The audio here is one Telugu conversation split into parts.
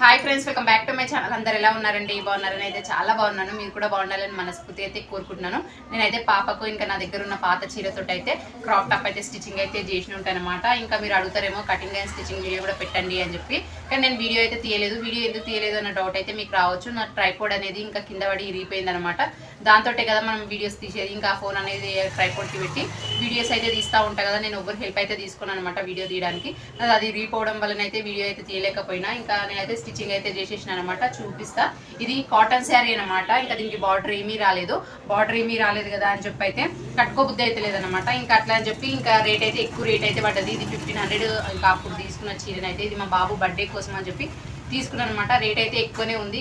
Hi friends welcome back to my channel అందరు ఎలా ఉన్నారండి? బాగున్నారని అయితే చాలా బాగున్నాను. మీరు కూడా బాగుండాలని మనస్ఫూర్తి అయితే కోరుకుంటున్నాను. నేనైతే పాపకు ఇంకా నా దగ్గర ఉన్న పాత చీరతో అయితే క్రాప్ టాప్ అయితే స్టిచ్చింగ్ అయితే చేసి ఉంటాను ఇంకా మీరు అడుగుతారేమో కటింగ్ అండ్ స్టిచ్చింగ్ వీడియో కూడా పెట్టండి అని చెప్పి. కానీ నేను వీడియో అయితే తీయలేదు. వీడియో ఎందుకు తీయలేదు అన్న డౌట్ అయితే మీకు రావచ్చు. నా ట్రైపోర్డ్ అనేది ఇంకా కింద పడి ఇరిగిపోయింది అనమాట దాంతో కదా మనం వీడియోస్ తీసేది. ఇంకా ఫోన్ అనేది ట్రైపోర్ట్కి పెట్టి వీడియోస్ అయితే తీస్తూ ఉంటా కదా. నేను ఎవరు హెల్ప్ అయితే తీసుకున్నాను అనమాట వీడియో తీయడానికి. అది రీపోవడం వలన అయితే వీడియో అయితే తీయలేకపోయినా ఇంకా నేనైతే స్టిచ్చింగ్ అయితే చేసేసిన అనమాట చూపిస్తా. ఇది కాటన్ శారీ అనమాట ఇంకా దీనికి బార్డర్ ఏమీ రాలేదు. బార్డర్ ఏమీ రాలేదు కదా అని చెప్పి అయితే కట్టుకోబుద్ధి అయితే లేదనమాట ఇంకా అట్లా అని చెప్పి ఇంకా రేట్ అయితే ఎక్కువ రేట్ అయితే పడ్డది. ఇది ఫిఫ్టీన్ హండ్రెడ్ ఇంకా అప్పుడు తీసుకున్న చీరనైతే ఇది మా బాబు బర్త్డే కోసం అని చెప్పి తీసుకున్నాను అనమాట రేట్ అయితే ఎక్కువనే ఉంది.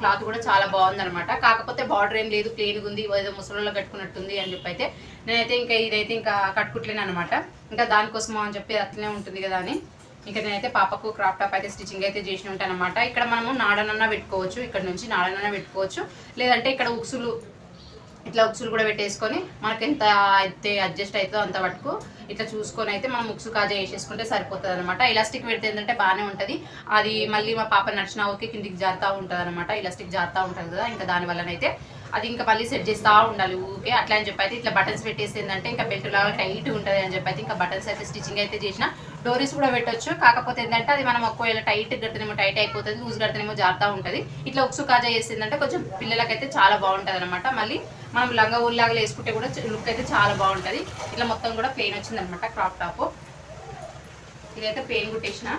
క్లాత్ కూడా చాలా బాగుంది అనమాట కాకపోతే బార్డర్ ఏం లేదు క్లీన్గా ఉంది ఏదో ముసలిలో కట్టుకున్నట్టుంది అని చెప్పి అయితే నేనైతే ఇంకా ఇదైతే ఇంకా కట్టుకుంటలేను అనమాట ఇంకా దానికోసం అని చెప్పి అట్లనే ఉంటుంది కదా అని. ఇంకా నేనైతే పాపకు క్రాప్ టాప్ అయితే స్టిచ్చింగ్ అయితే చేసి ఉంటాను అనమాట ఇక్కడ మనము నాడనన్నా పెట్టుకోవచ్చు. ఇక్కడ నుంచి నాడనన్నా పెట్టుకోవచ్చు. లేదంటే ఇక్కడ ఉక్సులు ఇట్లా ఉక్సులు కూడా పెట్టేసుకొని మనకి ఎంత అయితే అడ్జస్ట్ అవుతుందో అంత వరకు ఇట్లా చూసుకొని అయితే మనం ముక్సు కాజా వేసేసుకుంటే సరిపోతుంది అనమాట ఇలాస్టిక్ పెడితే ఏంటంటే బాగానే ఉంటుంది. అది మళ్ళీ మా పాప నడిచిన ఓకే కిందికి జారుతూ ఉంటుంది అనమాట ఇలాస్టిక్ జారుతూ ఉంటుంది కదా ఇంకా దానివల్లనైతే అది ఇంకా మళ్ళీ సెట్ చేస్తూ ఉండాలి ఊకే అట్లా అని చెప్పి అయితే ఇట్లా బటన్స్ పెట్టేసి ఏంటంటే ఇంకా బెల్ట్ లాగా టైట్ ఉంటుంది అని చెప్పి అయితే ఇంకా బటన్స్ అయితే స్టిచ్చింగ్ అయితే చేసిన డోరీస్ కూడా పెట్టొచ్చు. కాకపోతే ఏంటంటే అది మనం ఒకవేళ టైట్ కడితేనేమో టైట్ అయిపోతుంది లూజ్ కడితేనేమో జారుతూ ఉంటుంది. ఇట్లా ఉక్సు కాజా చేసిందంటే కొంచెం పిల్లలకైతే చాలా బాగుంటుంది అనమాట మళ్ళీ మనం లంగా ఊళ్ళలాగా వేసుకుంటే కూడా లుక్ అయితే చాలా బాగుంటుంది. ఇట్లా మొత్తం కూడా పెయిన్ వచ్చిందనమాట క్రాప్ టాప్ ఇదైతే పెయిన్ కుట్టేసిన.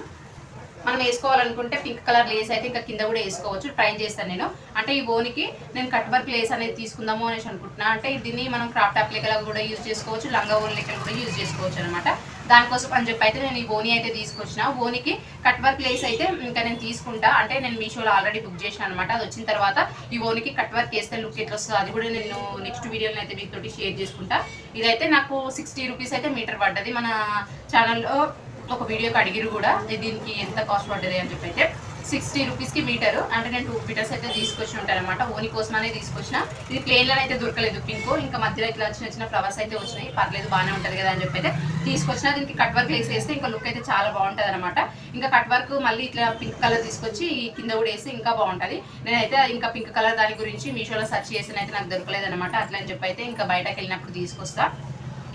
మనం వేసుకోవాలనుకుంటే పింక్ కలర్ లేస్ అయితే ఇంకా కింద కూడా వేసుకోవచ్చు. ట్రై చేస్తాను నేను. అంటే ఈ ఓనికి నేను కట్ వర్క్ లేస్ అనేది తీసుకుందాము అనేసి అనుకుంటున్నా. అంటే దీన్ని మనం క్రాప్ టాప్ లెక్కలకు కూడా యూజ్ చేసుకోవచ్చు. లంగా ఓన్ లెక్కలు కూడా యూజ్ చేసుకోవచ్చు అనమాట దానికోసం అని చెప్పి అయితే నేను ఈ ఓని అయితే తీసుకొచ్చిన. ఓనికి కట్ వర్క్ లేస్ అయితే ఇంకా నేను తీసుకుంటా. అంటే నేను మీషోలో ఆల్రెడీ బుక్ చేసిన అనమాట అది వచ్చిన తర్వాత ఈ ఓనికి కట్ వర్క్ వేస్తే లుక్ ఎట్లా వస్తుంది అది కూడా నేను నెక్స్ట్ వీడియోలో అయితే మీతోటి షేర్ చేసుకుంటా. ఇదైతే నాకు సిక్స్టీ రూపీస్ అయితే మీటర్ పడ్డది. మన ఛానల్లో ఒక వీడియోకి అడిగిరు కూడా దీనికి ఎంత కాస్ట్ పడ్డది? అని చెప్పి అయితే సిక్స్టీ రూపీస్కి మీటర్. అంటే నేను టూ మీటర్స్ అయితే తీసుకొచ్చి ఉంటాను అనమాట ఓని అనేది తీసుకొచ్చిన. ఇది ప్లేన్లో అయితే దొరకలేదు పింక్. ఇంకా మధ్యలో ఇట్లా చిన్న చిన్న ఫ్లవర్స్ అయితే వచ్చినాయి. పర్లేదు బాగానే ఉంటుంది కదా అని చెప్పి అయితే తీసుకొచ్చిన. దీనికి కట్ వర్క్ వేసి వేస్తే ఇంకా లుక్ అయితే చాలా బాగుంటుంది అనమాట ఇంకా కట్ వర్క్ మళ్ళీ ఇట్లా పింక్ కలర్ తీసుకొచ్చి ఈ కింద కూడా వేస్తే ఇంకా బాగుంటుంది. నేనైతే ఇంకా పింక్ కలర్ దాని గురించి మీషోలో సెర్చ్ చేసిన అయితే నాకు దొరకలేదు అనమాట అట్లా అని చెప్పి అయితే ఇంకా బయటకు వెళ్ళినప్పుడు తీసుకొస్తా.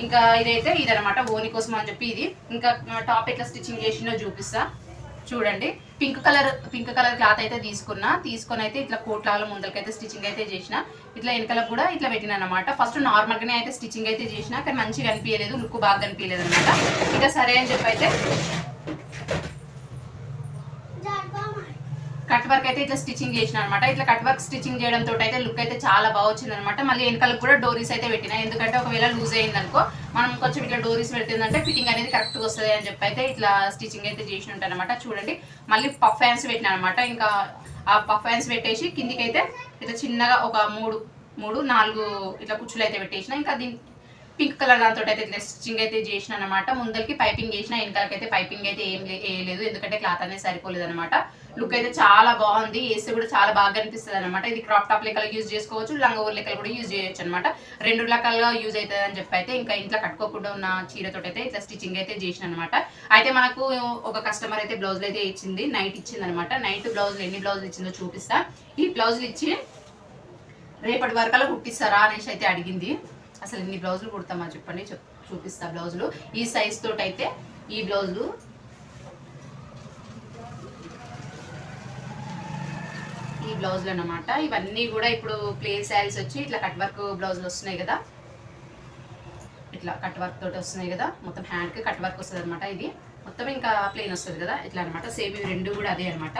ఇంకా ఇదైతే ఇదనమాట ఓని కోసం అని చెప్పి ఇది. ఇంకా టాప్ ఎట్లా స్టిచ్చింగ్ చేసిందో చూపిస్తా. చూడండి. Pink colour pink colour cloth అయితే తీసుకున్నా. తీసుకొని అయితే ఇట్లా కోట్లాల ముందరకైతే స్టిచ్చింగ్ అయితే చేసిన. ఇట్లా వెనకలకు కూడా ఇట్లా పెట్టిన అనమాట ఫస్ట్ నార్మల్గానే అయితే స్టిచ్చింగ్ అయితే చేసిన కానీ మంచిగా అనిపించలేదు లుక్ బాగా అనిపించలేదు అనమాట ఇక సరే అని చెప్పి అయితే కట్ వర్క్ అయితే ఇట్లా స్టిచ్చింగ్ చేసిన అనమాట ఇట్లా కట్ వర్క్ స్టిచ్చింగ్ చేయడం అయితే లుక్ అయితే చాలా బాగా వచ్చింది అనమాట మళ్ళీ వెనకాలకు కూడా డోరీస్ అయితే పెట్టిన. ఎందుకంటే ఒకవేళ లూజ్ అయింది అనుకో మనం కొంచెం ఇట్లా డోరీస్ పెడుతుందంటే ఫిట్టింగ్ అనేది కరెక్ట్గా వస్తుంది అని చెప్పి అయితే ఇట్లా స్టిచ్చింగ్ అయితే చేసి ఉంటాను అనమాట చూడండి. మళ్ళీ పఫ్ హ్యాండ్స్ పెట్టిన అనమాట ఇంకా ఆ పఫ్ హ్యాండ్స్ పెట్టేసి కిందికి అయితే ఇట్లా చిన్నగా ఒక మూడు మూడు నాలుగు ఇట్లా కుచ్చులు అయితే పెట్టేసిన. ఇంకా దీని పింక్ కలర్ దాంతో అయితే ఇట్లా స్టిచ్చింగ్ అయితే చేసిన అనమాట ముందరికి పైపింగ్ చేసిన వెనకాలకైతే పైపింగ్ అయితే ఏం వేయలేదు ఎందుకంటే క్లాత్ అనేది సరిపోలేదు అనమాట లుక్ అయితే చాలా బాగుంది. వేస్తే కూడా చాలా బాగా అనిపిస్తుంది అనమాట ఇది క్రాప్ టాప్ లెక్కలు యూజ్ చేసుకోవచ్చు లంగా ఊర్ లెక్కలు కూడా యూజ్ చేయొచ్చు అనమాట రెండు రకాలుగా యూజ్ అవుతుంది అని చెప్పి అయితే ఇంకా ఇంట్లో కట్టుకోకుండా ఉన్న చీరతో అయితే ఇట్లా స్టిచ్చింగ్ అయితే చేసిన అనమాట అయితే మనకు ఒక కస్టమర్ అయితే బ్లౌజులు అయితే ఇచ్చింది నైట్ ఇచ్చింది అనమాట నైట్ బ్లౌజులు ఎన్ని బ్లౌజులు ఇచ్చిందో చూపిస్తా. ఈ బ్లౌజులు ఇచ్చి రేపటి వరకల్లా కుట్టిస్తారా అనేసి అయితే అడిగింది. అసలు ఇన్ని బ్లౌజులు కుడతామా చెప్పండి చూపిస్తా బ్లౌజులు. ఈ సైజ్ తోటైతే అయితే ఈ బ్లౌజులు బ్లౌజులు అనమాట ఇవన్నీ కూడా ఇప్పుడు ప్లేన్ శారీస్ వచ్చి ఇట్లా కట్ వర్క్ బ్లౌజులు వస్తున్నాయి కదా. ఇట్లా కట్ వర్క్ తోటి వస్తున్నాయి కదా. మొత్తం హ్యాండ్కి కట్ వర్క్ వస్తుంది అనమాట ఇది. మొత్తం ఇంకా ప్లేన్ వస్తుంది కదా. ఇట్లా అనమాట సేమ్ ఇవి రెండు కూడా అదే అనమాట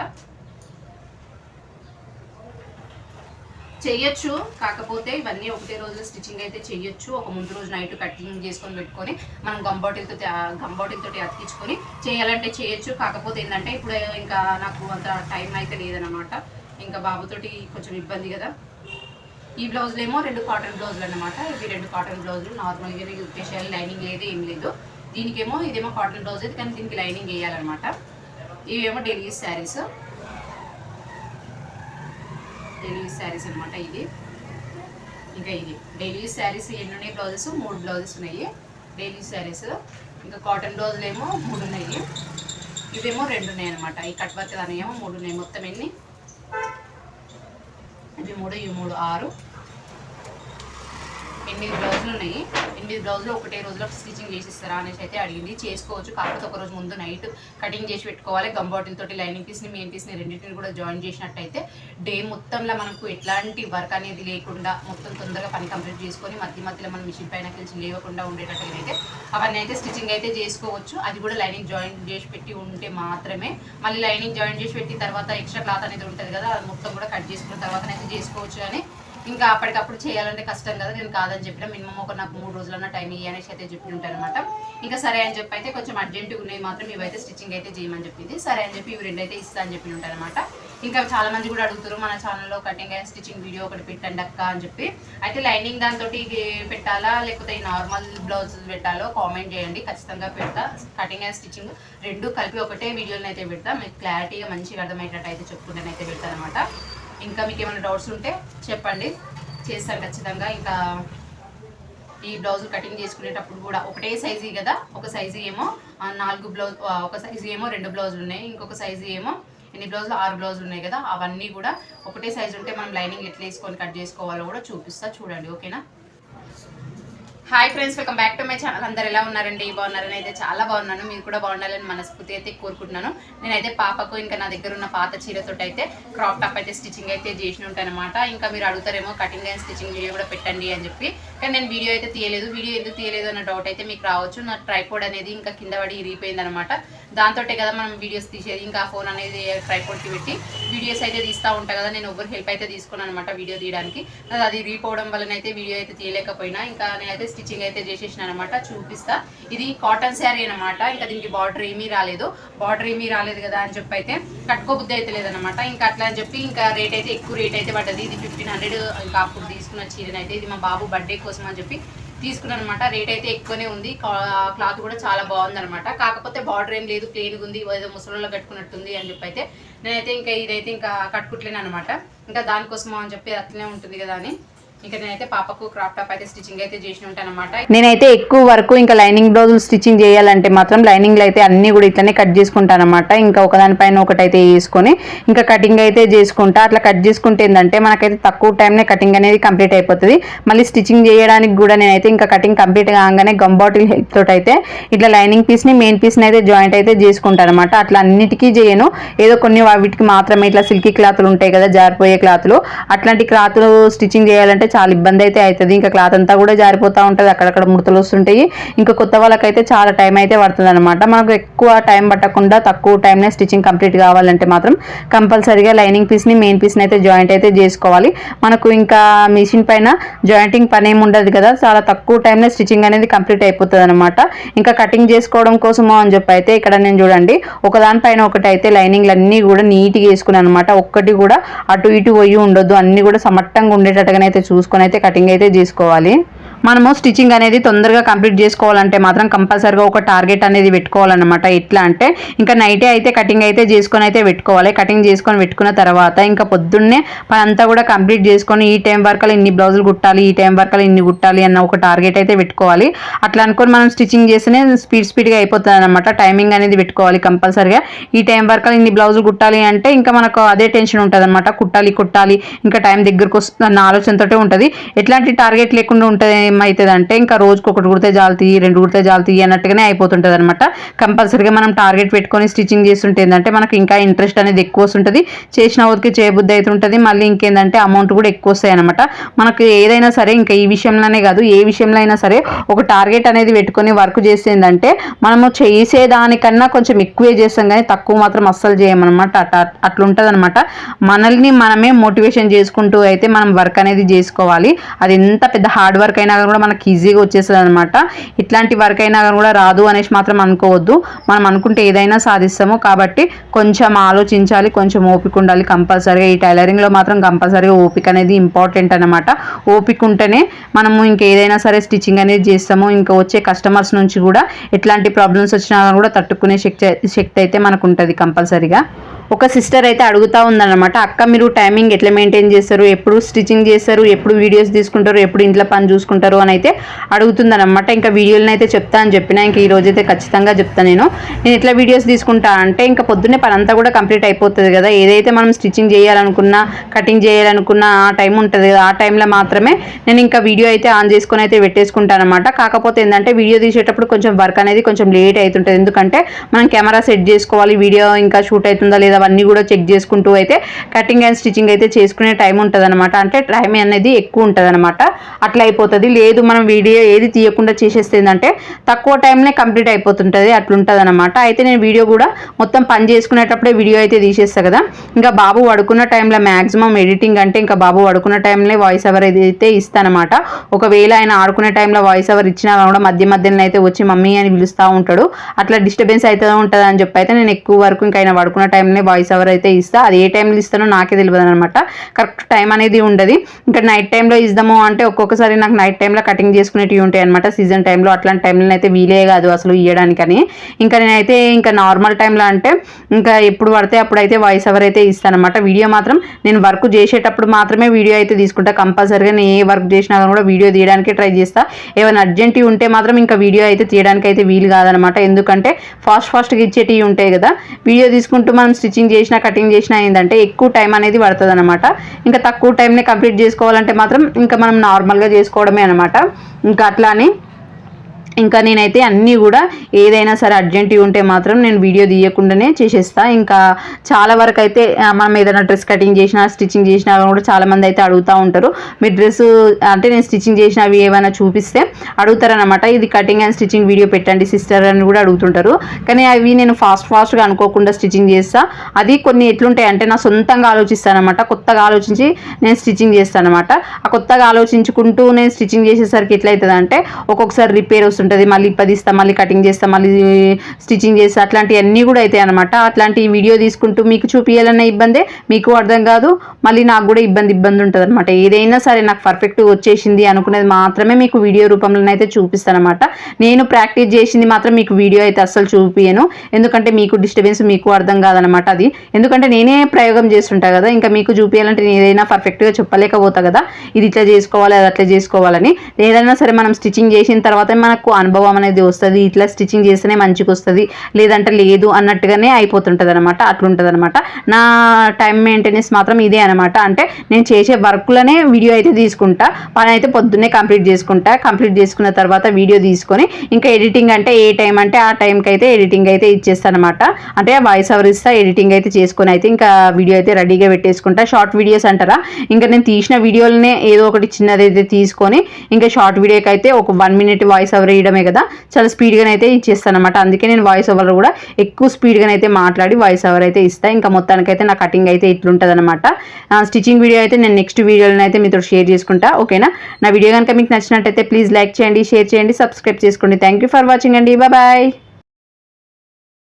చెయ్యొచ్చు. కాకపోతే ఇవన్నీ ఒకటే రోజు స్టిచ్చింగ్ అయితే చెయ్యొచ్చు. ఒక ముందు రోజు నైట్ కటింగ్ చేసుకొని పెట్టుకొని మనం గంబాటిల్తో గంబాటిల్తో అతికించుకొని చేయాలంటే చేయొచ్చు. కాకపోతే ఏంటంటే ఇప్పుడు ఇంకా నాకు అంత టైం అయితే లేదనమాట ఇంకా బాబుతోటి కొంచెం ఇబ్బంది కదా. ఈ బ్లౌజ్లు ఏమో రెండు కాటన్ బ్లౌజులు అనమాట ఇవి రెండు కాటన్ బ్లౌజులు. నార్మల్గా స్పెషల్ లైనింగ్ లేదు ఏం లేదు. దీనికేమో ఇదేమో కాటన్ బ్లౌజ్ అయితే కానీ దీనికి లైనింగ్ వేయాలన్నమాట. ఇవేమో డెలివరీ శారీస్ డెలివరీ శారీస్ అనమాట ఇది ఇంకా ఇది డైలీ శారీస్ ఎన్ని ఉన్నాయి బ్లౌజెస్? మూడు బ్లౌజెస్ ఉన్నాయి. డైలీ శారీస్ ఇంకా కాటన్ బ్లౌజులు ఏమో మూడు ఉన్నాయి. ఇవేమో రెండు ఉన్నాయి అనమాట ఈ కట్ వర్క్ అనేమో మూడు ఉన్నాయి. మొత్తం ఎన్ని? ఇవి మూడు ఇవి మూడు ఆరు. ఎనిమిది బ్లౌజులు ఉన్నాయి. ఎనిమిది బ్లౌజులు ఒకటే రోజులో స్టిచ్చింగ్ చేసి ఇస్తారా అనేసి అయితే అడిగింది. చేసుకోవచ్చు. కాకపోతే ఒక రోజు ముందు నైట్ కటింగ్ చేసి పెట్టుకోవాలి. గమ్ బాటిల్ తోటి లైనింగ్ పీస్ని మెయిన్ పీస్ని రెండింటిని కూడా జాయిన్ చేసినట్టయితే డే మొత్తంలో మనకు ఎట్లాంటి వర్క్ అనేది లేకుండా మొత్తం తొందరగా పని కంప్లీట్ చేసుకొని మధ్య మధ్యలో మనం మిషన్ పైన కలిసి లేవకుండా ఉండేటట్టుగా అయితే అవన్నీ అయితే స్టిచ్చింగ్ అయితే చేసుకోవచ్చు. అది కూడా లైనింగ్ జాయిన్ చేసి పెట్టి ఉంటే మాత్రమే. మళ్ళీ లైనింగ్ జాయిన్ చేసి పెట్టి తర్వాత ఎక్స్ట్రా క్లాత్ అనేది ఉంటుంది కదా అది మొత్తం కూడా కట్ చేసుకున్న తర్వాత అయితే చేసుకోవచ్చు. అని ఇంకా అప్పటికప్పుడు చేయాలంటే కష్టం కదా నేను కాదని చెప్పిన మినిమం ఒక నాకు మూడు రోజులన్న టైం ఇయ్యి అనేసి అయితే చెప్పి ఉంటాను అనమాట ఇంకా సరే అని చెప్పి అయితే కొంచెం అర్జెంటుగా ఉన్నాయి మాత్రం ఇవైతే స్టిచ్చింగ్ అయితే చేయమని చెప్పింది. సరే అని చెప్పి ఇవి రెండు అయితే ఇస్తా అని చెప్పి ఉంటాను అనమాట ఇంకా చాలా మంది కూడా అడుగుతారు మన ఛానల్లో కటింగ్ అండ్ స్టిచ్చింగ్ వీడియో ఒకటి పెట్టండి అక్క అని చెప్పి. అయితే లైనింగ్ దాంతో పెట్టాలా లేకపోతే ఈ నార్మల్ బ్లౌజ్ పెట్టాలో కామెంట్ చేయండి. ఖచ్చితంగా పెడతా. కటింగ్ అండ్ స్టిచ్చింగ్ రెండు కలిపి ఒకటే వీడియోని అయితే పెడతా. మీకు క్లారిటీగా మంచిగా అర్థమయ్యేటట్టు అయితే చెప్పుకుంటేనైతే పెడతాను అనమాట ఇంకా మీకు ఏమైనా డౌట్స్ ఉంటే చెప్పండి. చేస్తాను ఖచ్చితంగా. ఇంకా ఈ బ్లౌజ్ కటింగ్ చేసుకునేటప్పుడు కూడా ఒకటే సైజు కదా? ఒక సైజు ఏమో నాలుగు బ్లౌజ్ ఒక సైజు ఏమో రెండు బ్లౌజులు ఉన్నాయి. ఇంకొక సైజు ఏమో ఎన్ని బ్లౌజులు ఆరు బ్లౌజులు ఉన్నాయి కదా? అవన్నీ కూడా ఒకటే సైజు ఉంటే మనం లైనింగ్ ఎట్లా వేసుకొని కట్ చేసుకోవాలో కూడా చూపిస్తా. చూడండి ఓకేనా? Hi friends welcome back to my channel అందరు ఎలా ఉన్నారండి? బాగున్నారని అయితే చాలా బాగున్నాను. మీరు కూడా బాగుండాలని మనస్ఫూర్తి అయితే కోరుకుంటున్నాను. నేనైతే పాపకు ఇంకా నా దగ్గర ఉన్న పాత చీరతో అయితే క్రాప్ టాప్ అయితే స్టిచ్చింగ్ అయితే చేసి ఉంటాను ఇంకా మీరు అడుగుతారేమో కటింగ్ అండ్ స్టిచ్చింగ్ వీడియో కూడా పెట్టండి అని చెప్పి. కానీ నేను వీడియో అయితే తీయలేదు. వీడియో ఎందుకు తీయలేదు అన్న డౌట్ అయితే మీకు రావచ్చు. నా ట్రైపోర్డ్ అనేది ఇంకా కింద పడి ఇరిగిపోయింది అనమాట దాంతోటే కదా మనం వీడియోస్ తీసేది. ఇంకా ఫోన్ అనేది ట్రైపోర్ట్కి పెట్టి వీడియోస్ అయితే తీస్తూ ఉంటా కదా. నేను ఎవరు హెల్ప్ అయితే తీసుకున్నాను అనమాట వీడియో తీయడానికి. అది అది రీపోవడం వల్లనైతే వీడియో అయితే తీయలేకపోయినా ఇంకా నేనైతే స్టిచ్చింగ్ అయితే చేసేసిన అనమాట చూపిస్తా. ఇది కాటన్ శారీ అనమాట ఇంకా దీనికి బార్డర్ ఏమీ రాలేదు. బార్డర్ ఏమీ రాలేదు కదా అని చెప్పి అయితే కట్టుకోబుద్ధి అయితే లేదనమాట ఇంకా అట్లా అని చెప్పి ఇంకా రేట్ అయితే ఎక్కువ రేట్ అయితే పడ్డది. ఇది ఫిఫ్టీన్ హండ్రెడ్ ఇంకా అప్పుడు తీసుకున్న చీరనైతే ఇది మా బాబు బర్త్డే కోసం అని చెప్పి తీసుకున్నాను అనమాట రేట్ అయితే ఎక్కువనే ఉంది. క్లాత్ కూడా చాలా బాగుంది అనమాట కాకపోతే బార్డర్ ఏం లేదు క్లీన్గా ఉంది ఏదో ముసలంలో కట్టుకున్నట్టుంది అని చెప్పి అయితే నేనైతే ఇంకా ఇదైతే ఇంకా కట్టుకుంటలేను అనమాట ఇంకా దానికోసం అని చెప్పి అట్లనే ఉంటుంది కదా అని. ఇంకా నేనైతే పాపకు క్రాప్ టాప్ అయితే స్టిచ్చింగ్ అయితే చేసి ఉంటాను అనమాట నేనైతే ఎక్కువ వరకు ఇంకా లైనింగ్ బ్లౌజులు స్టిచ్చింగ్ చేయాలంటే మాత్రం లైనింగ్లు అయితే అన్ని కూడా ఇట్లనే కట్ చేసుకుంటాను అనమాట ఇంకా ఒకదానిపైన ఒకటి అయితే వేసుకొని ఇంకా కటింగ్ అయితే చేసుకుంటా. అట్లా కట్ చేసుకుంటే ఏంటంటే మనకైతే తక్కువ టైంనే కటింగ్ అనేది కంప్లీట్ అయిపోతుంది. మళ్ళీ స్టిచ్చింగ్ చేయడానికి కూడా నేనైతే ఇంకా కటింగ్ కంప్లీట్ కాగానే గమ్ బాటిల్ హెల్ప్ తోటి అయితే ఇట్లా లైనింగ్ పీస్ని మెయిన్ పీస్ని అయితే జాయింట్ అయితే చేసుకుంటాను అనమాట అట్లా అన్నిటికీ చేయను. ఏదో కొన్ని వాటికి మాత్రమే ఇట్లా సిల్కీ క్లాత్లు ఉంటాయి కదా జారిపోయే క్లాత్లు. అట్లాంటి క్లాత్లు స్టిచ్చింగ్ చేయాలంటే చాలా ఇబ్బంది అయితే అవుతుంది. ఇంకా క్లాత్ అంతా కూడా జారిపోతూ ఉంటుంది. అక్కడక్కడ ముడతలు వస్తుంటాయి. ఇంకా కొత్త వాళ్ళకైతే చాలా టైం అయితే పడుతుంది అనమాట మనకు ఎక్కువ టైం పట్టకుండా తక్కువ టైంనే స్టిచ్చింగ్ కంప్లీట్ కావాలంటే మాత్రం కంపల్సరీగా లైనింగ్ పీస్ని మెయిన్ పీస్ని అయితే జాయింట్ అయితే చేసుకోవాలి. మనకు ఇంకా మిషన్ పైన జాయింటింగ్ పని ఏమి ఉండదు కదా. చాలా తక్కువ టైంలో స్టిచ్చింగ్ అనేది కంప్లీట్ అయిపోతుంది అనమాట ఇంకా కటింగ్ చేసుకోవడం కోసమో అని చెప్పి అయితే ఇక్కడ నేను చూడండి. ఒకదానిపైన ఒకటి అయితే లైనింగ్లు అన్నీ కూడా నీట్గా వేసుకున్నాను అనమాట ఒక్కటి కూడా అటు ఇటు పోయి ఉండొద్దు. అన్నీ కూడా సమట్టంగా ఉండేటట్టుగానైతే చూసుకొని అయితే కటింగ్ అయితే తీసుకోవాలి. మనము స్టిచ్చింగ్ అనేది తొందరగా కంప్లీట్ చేసుకోవాలంటే మాత్రం కంపల్సరీగా ఒక టార్గెట్ అనేది పెట్టుకోవాలన్నమాట. ఎట్లా అంటే ఇంకా నైటే అయితే కటింగ్ అయితే చేసుకొని అయితే పెట్టుకోవాలి. కటింగ్ చేసుకొని పెట్టుకున్న తర్వాత ఇంకా పొద్దున్నే పని అంతా కూడా కంప్లీట్ చేసుకొని ఈ టైం వరకు ఇన్ని బ్లౌజులు కుట్టాలి ఈ టైం వరకు ఇన్ని కుట్టాలి అన్న ఒక టార్గెట్ అయితే పెట్టుకోవాలి. అట్లా అనుకొని మనం స్టిచ్చింగ్ చేస్తేనే స్పీడ్ స్పీడ్గా అయిపోతుంది అనమాట టైమింగ్ అనేది పెట్టుకోవాలి కంపల్సరీగా. ఈ టైం వరకు ఇన్ని బ్లౌజులు కుట్టాలి అంటే ఇంకా మనకు అదే టెన్షన్ ఉంటుంది అనమాట కుట్టాలి కుట్టాలి ఇంకా టైం దగ్గరకు వస్తుంది అన్న ఆలోచనతోటే ఉంటుంది. ఎట్లాంటి టార్గెట్ లేకుండా ఉంటుంది ఏమవుతుంది అంటే ఇంకా రోజుకు ఒకటి కుడితే జాలుతాయి రెండు కుడితే జాలుతాయి అన్నట్టుగానే అయిపోతుంటుంది అనమాట కంపల్సరీగా మనం టార్గెట్ పెట్టుకొని స్టిచ్చింగ్ చేస్తుంటే ఏంటంటే మనకి ఇంకా ఇంట్రెస్ట్ అనేది ఎక్కువ వస్తుంటుంది. చేసిన వరకు చేయబుద్ధి అవుతుంటుంది మళ్ళీ ఇంకేందంటే అమౌంట్ కూడా ఎక్కువ వస్తాయి అనమాట మనకి ఏదైనా సరే ఇంకా ఈ విషయంలోనే కాదు ఏ విషయంలో అయినా సరే ఒక టార్గెట్ అనేది పెట్టుకొని వర్క్ చేస్తే ఏంటంటే మనము చేసేదానికన్నా కొంచెం ఎక్కువే చేస్తాం కానీ తక్కువ మాత్రం అస్సలు చేయమన్నమాట అట్లా అట్లుంటుంది అనమాట మనల్ని మనమే మోటివేషన్ చేసుకుంటూ అయితే మనం వర్క్ అనేది చేసుకోవాలి. అది ఎంత పెద్ద హార్డ్ వర్క్ అయినా కూడా మనకి ఈజీగా వచ్చేస్తుంది అనమాట ఇట్లాంటి వర్క్ అయినా కూడా రాదు అనేసి మాత్రం అనుకోవద్దు. మనం అనుకుంటే ఏదైనా సాధిస్తాము. కాబట్టి కొంచెం ఆలోచించాలి కొంచెం ఓపిక ఉండాలి కంపల్సరీగా. ఈ టైలరింగ్లో మాత్రం కంపల్సరీగా ఓపిక అనేది ఇంపార్టెంట్ అనమాట ఓపిక ఉంటేనే మనము ఇంకేదైనా సరే స్టిచ్చింగ్ అనేది చేస్తాము. ఇంకా వచ్చే కస్టమర్స్ నుంచి కూడా ఎట్లాంటి ప్రాబ్లమ్స్ వచ్చినా కూడా తట్టుకునే శక్తి శక్తి అయితే మనకు ఉంటుంది కంపల్సరీగా. ఒక సిస్టర్ అయితే అడుగుతూ ఉందన్నమాట అక్క మీరు టైమింగ్ ఎట్లా మెయింటైన్ చేస్తారు? ఎప్పుడు స్టిచ్చింగ్ చేస్తారు? ఎప్పుడు వీడియోస్ తీసుకుంటారు? ఎప్పుడు ఇంట్లో పని చూసుకుంటారు? అని అయితే అడుగుతుందన్నమాట. ఇంకా వీడియోలను అయితే చెప్తా అని చెప్పిన ఇంకా ఈ రోజైతే అయితే ఖచ్చితంగా చెప్తాను నేను. నేను ఎట్లా వీడియోస్ తీసుకుంటా? అంటే ఇంకా పొద్దున్నే పని అంతా కూడా కంప్లీట్ అయిపోతుంది కదా. ఏదైతే మనం స్టిచ్చింగ్ చేయాలనుకున్నా కటింగ్ చేయాలనుకున్నా ఆ టైం ఉంటుంది కదా. ఆ టైంలో మాత్రమే నేను ఇంకా వీడియో అయితే ఆన్ చేసుకొని అయితే పెట్టేసుకుంటాను అనమాట కాకపోతే ఏంటంటే వీడియో తీసేటప్పుడు కొంచెం వర్క్ అనేది కొంచెం లేట్ అవుతుంటుంది. ఎందుకంటే మనం కెమెరా సెట్ చేసుకోవాలి వీడియో ఇంకా షూట్ అవుతుందా లేదా అవన్నీ కూడా చెక్ చేసుకుంటూ అయితే కటింగ్ అండ్ స్టిచ్చింగ్ అయితే చేసుకునే టైం ఉంటుంది అనమాట అంటే టైం అనేది ఎక్కువ ఉంటుంది అనమాట అట్లా అయిపోతుంది. లేదు మనం వీడియో ఏది తీయకుండా చేసేస్తే ఏంటంటే తక్కువ టైంలో కంప్లీట్ అయిపోతుంటుంది అట్లుంటుంది అనమాట అయితే నేను వీడియో కూడా మొత్తం పని చేసుకునేటప్పుడే వీడియో అయితే తీసేస్తా కదా. ఇంకా బాబు పడుకున్న టైంలో మ్యాక్సిమం ఎడిటింగ్ అంటే ఇంకా బాబు పడుకున్న టైంలో వాయిస్ ఓవర్ అయితే ఇస్తానమాట ఒకవేళ ఆయన ఆడుకునే టైంలో వాయిస్ ఓవర్ ఇచ్చినా కూడా మధ్య మధ్యలో అయితే వచ్చి మమ్మీ అని పిలుస్తూ ఉంటాడు. అట్లా డిస్టర్బెన్స్ అయితే ఉంటుంది అని చెప్పి అయితే నేను ఎక్కువ వరకు ఇంకా ఆయన పడుకున్న టైంలో వాయిస్ ఓవర్ అయితే ఇస్తా. అది ఏ టైంలో ఇస్తానో నాకే తెలియదు అనమాట. కరెక్ట్ టైం అనేది ఉండదు. ఇంకా నైట్ టైంలో ఇద్దాము అంటే ఒక్కొక్కసారి నాకు నైట్ టైంలో కటింగ్ చేసుకునేటివి ఉంటాయి అనమాట. సీజన్ టైంలో అట్లాంటి టైంలో అయితే వీలే కాదు అసలు ఇవ్వడానికని ఇంకా నేనైతే ఇంకా నార్మల్ టైంలో అంటే ఇంకా ఎప్పుడు పడితే అప్పుడు అయితే వాయిస్ ఓవర్ అయితే ఇస్తానమాట వీడియో మాత్రం నేను వర్క్ చేసేటప్పుడు మాత్రమే వీడియో అయితే తీసుకుంటా. కంపల్సరీగా నేను ఏ వర్క్ చేసినా కూడా వీడియో తీయడానికి ట్రై చేస్తా. ఏమైనా అర్జెంట్ ఉంటే మాత్రం ఇంకా వీడియో అయితే తీయడానికి అయితే వీలు కాదనమాట. ఎందుకంటే ఫాస్ట్ ఫాస్ట్గా ఇచ్చేటివి ఉంటాయి కదా. వీడియో తీసుకుంటూ మనం స్టిచ్చింగ్ చేసినా కటింగ్ చేసినా ఏంటంటే ఎక్కువ టైం అనేది పడుతుంది అనమాట ఇంకా తక్కువ టైంనే కంప్లీట్ చేసుకోవాలంటే మాత్రం ఇంకా మనం నార్మల్గా చేసుకోవడమే అనమాట ఇంకా అట్లా అని ఇంకా నేనైతే అన్నీ కూడా ఏదైనా సరే అర్జెంట్ ఉంటే మాత్రం నేను వీడియో తీయకుండానే చేసేస్తా. ఇంకా చాలా వరకు అయితే మనం ఏదైనా డ్రెస్ కటింగ్ చేసినా స్టిచ్చింగ్ చేసినా కూడా చాలామంది అయితే అడుగుతూ ఉంటారు. మీ డ్రెస్ అంటే నేను స్టిచ్చింగ్ చేసినవి ఏమైనా చూపిస్తే అడుగుతారనమాట ఇది కటింగ్ అండ్ స్టిచ్చింగ్ వీడియో పెట్టండి సిస్టర్ అని కూడా అడుగుతుంటారు. కానీ అవి నేను ఫాస్ట్ ఫాస్ట్గా అనుకోకుండా స్టిచ్చింగ్ చేస్తా. అది కొన్ని ఎట్లుంటాయి అంటే నా సొంతంగా ఆలోచిస్తానమాట కొత్తగా ఆలోచించి నేను స్టిచ్చింగ్ చేస్తానమాట ఆ కొత్తగా ఆలోచించుకుంటూ నేను స్టిచ్చింగ్ చేసేసరికి ఎట్లయితుంది అంటే ఒక్కొక్కసారి రిపేర్ వస్తుంటుంది ఉంటుంది. మళ్ళీ ఇప్పదిస్తా మళ్ళీ కటింగ్ చేస్తా మళ్ళీ స్టిచ్చింగ్ చేస్తా అట్లాంటివన్నీ కూడా అవుతాయి అనమాట అట్లాంటి వీడియో తీసుకుంటూ మీకు చూపించాలన్న ఇబ్బందే మీకు అర్థం కాదు మళ్ళీ నాకు కూడా ఇబ్బంది ఇబ్బంది ఉంటుంది అనమాట ఏదైనా సరే నాకు పర్ఫెక్ట్ వచ్చేసింది అనుకునేది మాత్రమే మీకు వీడియో రూపంలో అయితే చూపిస్తానమాట నేను ప్రాక్టీస్ చేసింది మాత్రం మీకు వీడియో అయితే అస్సలు చూపించను ఎందుకంటే మీకు డిస్టర్బెన్స్ మీకు అర్థం కాదనమాట అది. ఎందుకంటే నేనే ప్రయోగం చేస్తుంటా కదా ఇంకా మీకు చూపించాలంటే నేను ఏదైనా పర్ఫెక్ట్గా చెప్పలేకపోతా కదా. ఇది ఇట్లా చేసుకోవాలి అది అట్లా చేసుకోవాలని. ఏదైనా సరే మనం స్టిచ్చింగ్ చేసిన తర్వాత మనకు అనుభవం అనేది వస్తుంది ఇట్లా స్టిచ్చింగ్ చేస్తేనే మంచిగా వస్తుంది లేదంటే లేదు అన్నట్టుగానే అయిపోతుంటుంది అనమాట అట్లుంటుంది అనమాట నా టైం మెయింటెనెన్స్ మాత్రం ఇదే అనమాట. అంటే నేను చేసే వర్క్లోనే వీడియో అయితే తీసుకుంటా పని అయితే పొద్దున్నే కంప్లీట్ చేసుకుంటా కంప్లీట్ చేసుకున్న తర్వాత వీడియో తీసుకొని ఇంకా ఎడిటింగ్ అంటే ఏ టైం అంటే ఆ టైంకి అయితే ఎడిటింగ్ అయితే ఇచ్చేస్తానమాట. అంటే వాయిస్ ఓవర్ ఇస్తా ఎడిటింగ్ అయితే చేసుకొని అయితే ఇంకా వీడియో అయితే రెడీగా పెట్టేసుకుంటా. షార్ట్ వీడియోస్ అంటారా? ఇంకా నేను తీసిన వీడియోలనే ఏదో ఒకటి చిన్నది అయితే తీసుకొని ఇంకా షార్ట్ వీడియోకి అయితే ఒక వన్ మినిట్ వాయిస్ ఓవర్ చేయడమే కదా. చాలా స్పీడ్గానే అయితే ఇచ్చేస్తాను అనమాట అందుకే నేను వాయిస్ ఓవర్ కూడా ఎక్కువ స్పీడ్గానే అయితే మాట్లాడి వాయిస్ ఓవర్ అయితే ఇస్తాను ఇంకా మొత్తానికైతే నా కటింగ్ అయితే ఇట్లుంటుంది అనమాట స్టిచ్చింగ్ వీడియో అయితే నేను నెక్స్ట్ వీడియోలను అయితే మీతో షేర్ చేసుకుంటా. ఓకేనా? నా వీడియో కనుక మీకు నచ్చినట్టయితే ప్లీజ్ లైక్ చేయండి షేర్ చేయండి సబ్స్క్రైబ్ చేసుకోండి. థ్యాంక్ యూ ఫర్ వాచింగ్ అండి. బాయ్